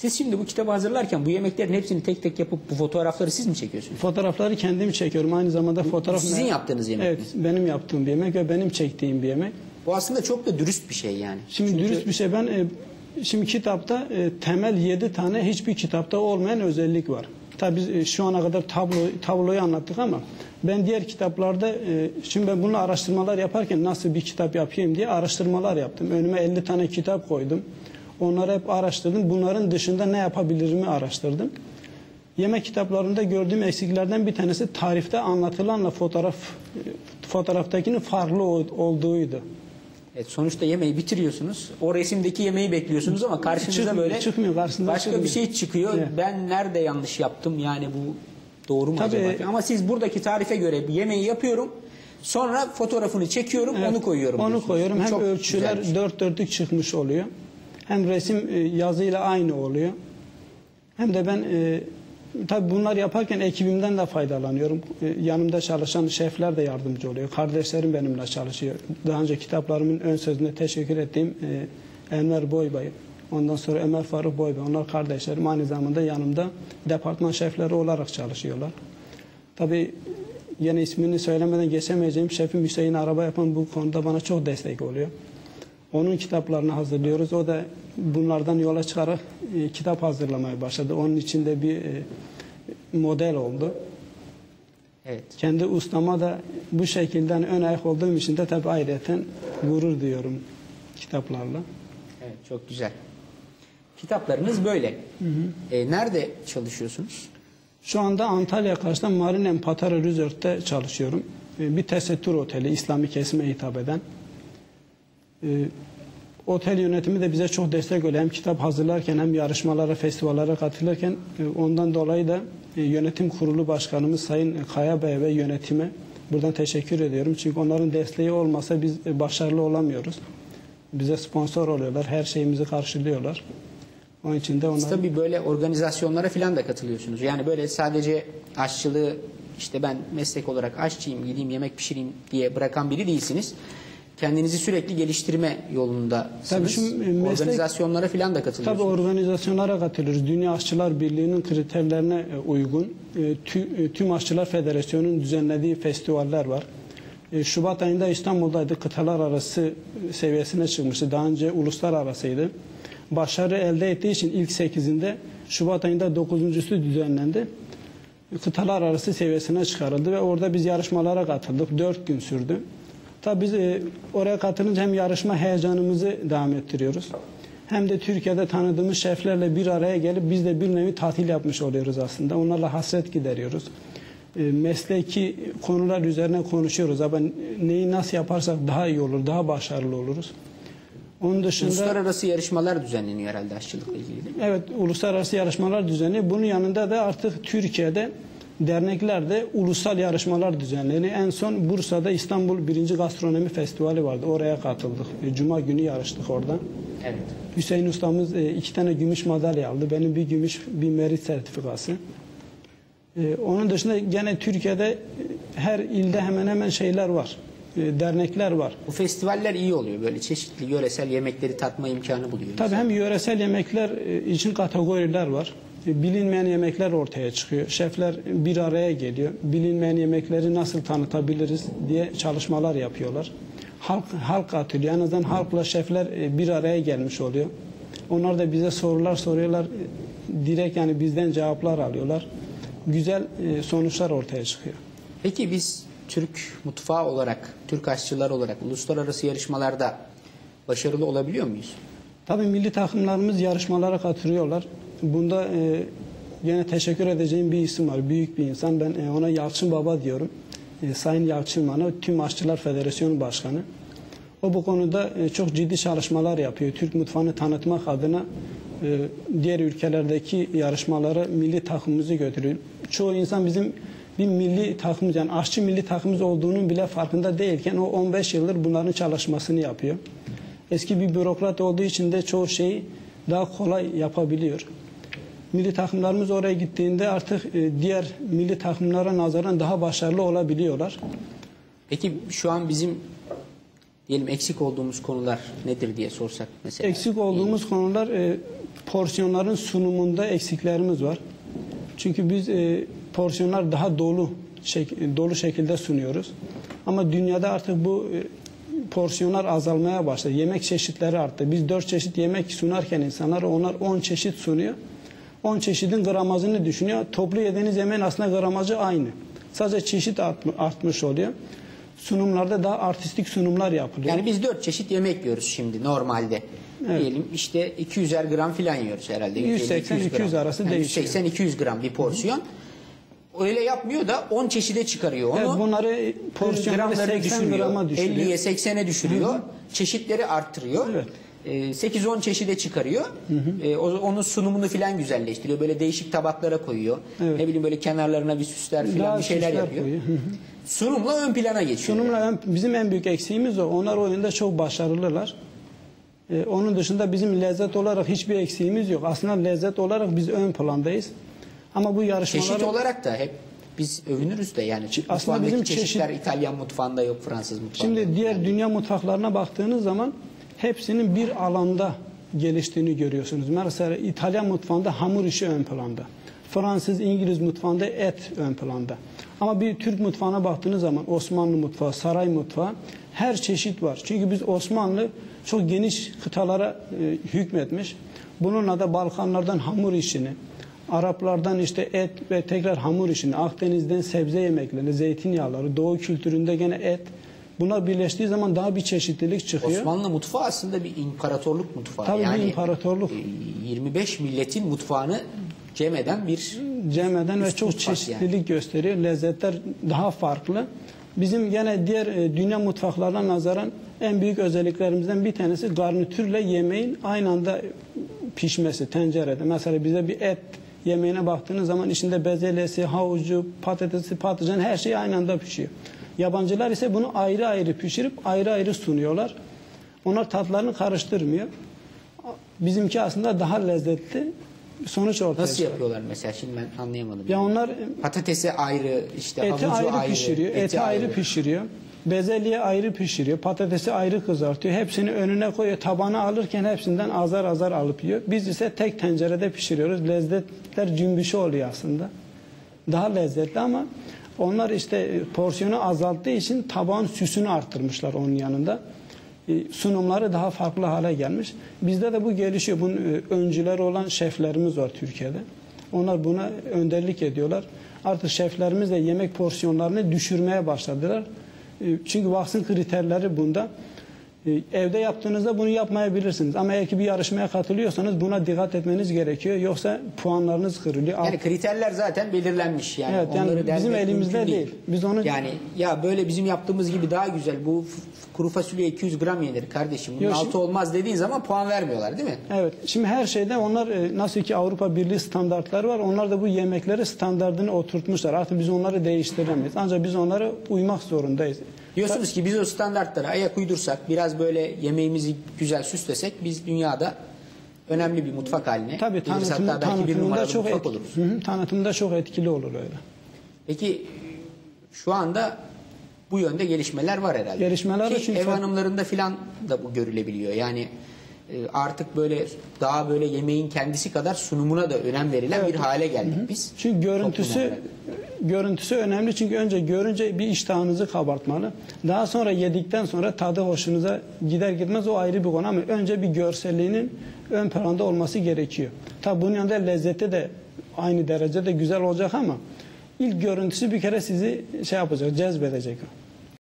Siz şimdi bu kitabı hazırlarken bu yemeklerin hepsini tek tek yapıp bu fotoğrafları siz mi çekiyorsunuz? Fotoğrafları kendim çekiyorum. Aynı zamanda fotoğraf... sizin yaptığınız yemek Evet, benim yaptığım bir yemek ve benim çektiğim bir yemek. Bu aslında çok da dürüst bir şey yani. Şimdi Çünkü dürüst bir şey ben e, şimdi kitapta e, temel 7 tane hiçbir kitapta olmayan özellik var. Tabii biz e, şu ana kadar tablo tabloyu anlattık ama ben diğer kitaplarda e, şimdi ben bunu araştırmalar yaparken nasıl bir kitap yapayım diye araştırmalar yaptım. Önüme 50 tane kitap koydum. Onları hep araştırdım. Bunların dışında ne yapabilirimi araştırdım. Yemek kitaplarında gördüğüm eksiklerden bir tanesi tarifte anlatılanla fotoğraf fotoğraftakinin farklı ol- olduğuydu. Evet, sonuçta yemeği bitiriyorsunuz. O resimdeki yemeği bekliyorsunuz ama karşınıza Çıkmıyor, böyle çıkmıyor, karşınıza başka çıkmıyor. bir şey çıkıyor. Evet. Ben nerede yanlış yaptım? Yani bu doğru mu Tabii. acaba? Ama siz buradaki tarife göre yemeği yapıyorum. Sonra fotoğrafını çekiyorum, Evet, onu koyuyorum. Onu diyorsunuz. koyuyorum. Hem çok ölçüler dört dörtlük çıkmış oluyor. Hem resim e, yazıyla aynı oluyor. Hem de ben e, tabii bunlar yaparken ekibimden de faydalanıyorum. E, yanımda çalışan şefler de yardımcı oluyor. Kardeşlerim benimle çalışıyor. Daha önce kitaplarımın ön sözünde teşekkür ettiğim Enver Boybay. Ondan sonra Ömer Faruk Boybay. Onlar kardeşlerim aynı zamanda yanımda departman şefleri olarak çalışıyorlar. Tabii yine ismini söylemeden geçemeyeceğim şefim Hüseyin araba yapan bu konuda bana çok destek oluyor. Onun kitaplarını hazırlıyoruz. O da bunlardan yola çıkarak e, kitap hazırlamaya başladı. Onun içinde bir e, model oldu. Evet. Kendi ustama da bu şekilden ön ayak olduğum için de tabii ayrıyeten gurur duyuyorum kitaplarla. Evet, çok güzel. Kitaplarınız böyle. E, nerede çalışıyorsunuz? Şu anda Antalya karşıda Marinem Patara Resort'ta çalışıyorum. E, Bir tesettür oteli, İslami kesime hitap eden. E, Otel yönetimi de bize çok destek oluyor. Hem kitap hazırlarken hem yarışmalara, festivallere katılırken e, ondan dolayı da e, yönetim kurulu başkanımız Sayın Kaya Bey ve yönetime buradan teşekkür ediyorum. Çünkü onların desteği olmasa biz e, başarılı olamıyoruz. Bize sponsor oluyorlar, her şeyimizi karşılıyorlar. Onun için de Siz onlara... tabii böyle organizasyonlara falan da katılıyorsunuz. Yani böyle sadece aşçılığı işte ben meslek olarak aşçıyım, gideyim yemek pişireyim diye bırakan biri değilsiniz. Kendinizi sürekli geliştirme yolundasınız. Tabii şu meslek- Organizasyonlara falan da Tabii katılıyorsunuz. organizasyonlara katılıyoruz. Dünya Aşçılar Birliği'nin kriterlerine e, uygun e, tü- e, tüm Aşçılar Federasyonu'nun düzenlediği festivaller var. E, Şubat ayında İstanbul'daydı. Kıtalar arası e, seviyesine çıkmıştı. Daha önce uluslararasıydı. Başarı elde ettiği için ilk 8'inde Şubat ayında 9.sü düzenlendi. Kıtalar arası seviyesine çıkarıldı ve orada biz yarışmalara katıldık. 4 gün sürdü. Tabii biz e, oraya katılınca hem yarışma heyecanımızı devam ettiriyoruz. Hem de Türkiye'de tanıdığımız şeflerle bir araya gelip biz de bir nevi tatil yapmış oluyoruz aslında. Onlarla hasret gideriyoruz. E, mesleki konular üzerine konuşuyoruz. Ama neyi nasıl yaparsak daha iyi olur, daha başarılı oluruz. Onun dışında Uluslararası yarışmalar düzenleniyor herhalde aşçılıkla ilgili. Evet, uluslararası yarışmalar düzenli. Bunun yanında da artık Türkiye'de derneklerde ulusal yarışmalar düzenleniyor. En son Bursa'da İstanbul 1. Gastronomi Festivali vardı. Oraya katıldık. E, Cuma günü yarıştık orada. Evet. Hüseyin ustamız e, iki tane gümüş madalya aldı. Benim bir gümüş, bir merit sertifikası. E, Onun dışında gene Türkiye'de her ilde hemen hemen şeyler var. Dernekler var. Bu festivaller iyi oluyor. Böyle çeşitli yöresel yemekleri tatma imkanı buluyor. Tabii hem yöresel yemekler için kategoriler var. E, Bilinmeyen yemekler ortaya çıkıyor. Şefler bir araya geliyor. Bilinmeyen yemekleri nasıl tanıtabiliriz diye çalışmalar yapıyorlar. Halk halk atılıyor. En azından halkla şefler e, bir araya gelmiş oluyor. Onlar da bize sorular soruyorlar. E, Direkt yani bizden cevaplar alıyorlar. Güzel sonuçlar ortaya çıkıyor. Peki biz Türk mutfağı olarak, Türk aşçılar olarak uluslararası yarışmalarda başarılı olabiliyor muyuz? Tabii milli takımlarımız yarışmalara katılıyorlar. Bunda e, yine teşekkür edeceğim bir isim var. Büyük bir insan. Ben e, ona Yalçın Baba diyorum. E, Sayın Yalçın Bana, Tüm Aşçılar Federasyonu Başkanı. O bu konuda e, çok ciddi çalışmalar yapıyor. Türk mutfağını tanıtmak adına e, diğer ülkelerdeki yarışmalara milli takımımızı götürüyor. Çoğu insan bizim bir milli takımımız yani aşçı milli takımımız olduğunun bile farkında değilken o 15 yıldır bunların çalışmasını yapıyor. Eski bir bürokrat olduğu için de çoğu şeyi daha kolay yapabiliyor. Milli takımlarımız oraya gittiğinde artık e, diğer milli takımlara nazaran daha başarılı olabiliyorlar. Peki şu an bizim diyelim eksik olduğumuz konular nedir diye sorsak mesela. Eksik olduğumuz konular e, porsiyonların sunumunda eksiklerimiz var. Çünkü biz e, porsiyonlar daha dolu şek- dolu şekilde sunuyoruz. Ama dünyada artık bu e, porsiyonlar azalmaya başladı. Yemek çeşitleri arttı. Biz 4 çeşit yemek sunarken insanlar onlar 10 çeşit sunuyor. 10 çeşidin gramajını düşünüyor. Toplu yediğiniz yemeğin aslında gramajı aynı. Sadece çeşit artm- artmış oluyor. Sunumlarda daha artistik sunumlar yapılıyor. Yani biz dört çeşit yemek yiyoruz şimdi normalde. Diyelim işte 200'er gram filan yiyoruz herhalde. 180-200 gram. arası Yani değişiyor. 180-200 gram bir porsiyon. Öyle yapmıyor da 10 çeşide çıkarıyor onu. Evet, bunları porsiyonları gramları 80 grama düşürüyor. 50'ye 80'e düşürüyor. Çeşitleri arttırıyor. Evet. Ee, 8-10 çeşide çıkarıyor. Ee, o- onun sunumunu filan güzelleştiriyor. Böyle değişik tabaklara koyuyor. Evet. Ne bileyim böyle kenarlarına bir süsler filan bir şeyler yapıyor. koyuyor. Hı hı. Sunumla ön plana geçiyor. Sunumla ön- bizim en büyük eksiğimiz o. Onlar oyunda çok başarılılar. Ee, onun dışında bizim lezzet olarak hiçbir eksiğimiz yok. Aslında lezzet olarak biz ön plandayız. Ama bu yarışmalar Çeşit olarak da hep biz övünürüz de yani. aslında bizim çeşitler çeşit- İtalyan mutfağında yok, Fransız mutfağında. Şimdi diğer dünya mutfaklarına baktığınız zaman hepsinin bir alanda geliştiğini görüyorsunuz. Mesela İtalyan mutfağında hamur işi ön planda. Fransız, İngiliz mutfağında et ön planda. Ama bir Türk mutfağına baktığınız zaman Osmanlı mutfağı, saray mutfağı her çeşit var. Çünkü biz Osmanlı çok geniş kıtalara e, hükmetmiş. Bununla da Balkanlardan hamur işini, Araplardan işte et ve tekrar hamur işini, Akdeniz'den sebze yemeklerini, zeytinyağları, Doğu kültüründe gene et. Bunlar birleştiği zaman daha bir çeşitlilik çıkıyor. Osmanlı mutfağı aslında bir imparatorluk mutfağı. Tabii bir yani imparatorluk. e, 25 milletin mutfağını cem eden bir Cemeden ve Üst çok çeşitlilik gösteriyor. Lezzetler daha farklı. Bizim gene diğer e, dünya mutfaklarına nazaran en büyük özelliklerimizden bir tanesi garnitürle yemeğin aynı anda pişmesi tencerede. Mesela bize bir et yemeğine baktığınız zaman içinde bezelyesi, havucu, patatesi, patlıcan her şey aynı anda pişiyor. Yabancılar ise bunu ayrı ayrı pişirip ayrı ayrı sunuyorlar. Onlar tatlarını karıştırmıyor. Bizimki aslında daha lezzetli sonuç ortaya nasıl çıkıyor. yapıyorlar mesela şimdi ben anlayamadım. Ya onlar Patatesi ayrı, işte Eti ayrı, ayrı, pişiriyor, eti, ayrı. pişiriyor. Bezelye ayrı pişiriyor, patatesi ayrı kızartıyor. Hepsini önüne koyuyor. Tabana alırken hepsinden azar azar alıp yiyor. Biz ise tek tencerede pişiriyoruz. Lezzetler cümbüşü oluyor aslında. Daha lezzetli ama onlar işte e, porsiyonu azalttığı için tabağın süsünü arttırmışlar onun yanında. E, Sunumları daha farklı hale gelmiş. Bizde de bu gelişiyor. Bunun e, öncüleri olan şeflerimiz var Türkiye'de. Onlar buna önderlik ediyorlar. Artık şeflerimiz de yemek porsiyonlarını düşürmeye başladılar. Çünkü vaksin kriterleri bunda. E, Evde yaptığınızda bunu yapmayabilirsiniz. Ama eğer ki bir yarışmaya katılıyorsanız buna dikkat etmeniz gerekiyor. Yoksa puanlarınız kırılıyor. Yani kriterler zaten belirlenmiş yani. Evet, yani bizim elimizde mümkün değil. Biz onu- yani ya böyle bizim yaptığımız gibi daha güzel bu kuru fasulye 200 gram yenir kardeşim. Bunun Yok, şimdi- altı olmaz dediğin zaman puan vermiyorlar değil mi? Evet. Şimdi her şeyde onlar e, nasıl ki Avrupa Birliği standartları var. Onlar da bu yemekleri standartını oturtmuşlar. Artık biz onları değiştiremeyiz. Ancak biz onlara uymak zorundayız. Diyorsunuz ki biz o standartlara ayak uydursak biraz böyle yemeğimizi güzel süslesek biz dünyada önemli bir mutfak haline Tabii geliriz. tanıtım, Hatta belki bir numaralı çok mutfak oluruz. Hı hı, tanıtımda çok etkili olur öyle. Peki şu anda bu yönde gelişmeler var herhalde. Gelişmeler Ki çünkü ev hanımlarında filan da bu görülebiliyor. Yani e, artık böyle daha böyle yemeğin kendisi kadar sunumuna da önem verilen bir hale geldik biz. Çünkü görüntüsü. Görüntüsü önemli çünkü önce görünce bir iştahınızı kabartmalı. Daha sonra yedikten sonra tadı hoşunuza gider gitmez o ayrı bir konu ama önce bir görselliğinin ön planda olması gerekiyor. Tabi bunun yanında lezzeti de aynı derecede güzel olacak ama ilk görüntüsü bir kere sizi şey yapacak, cezbedecek.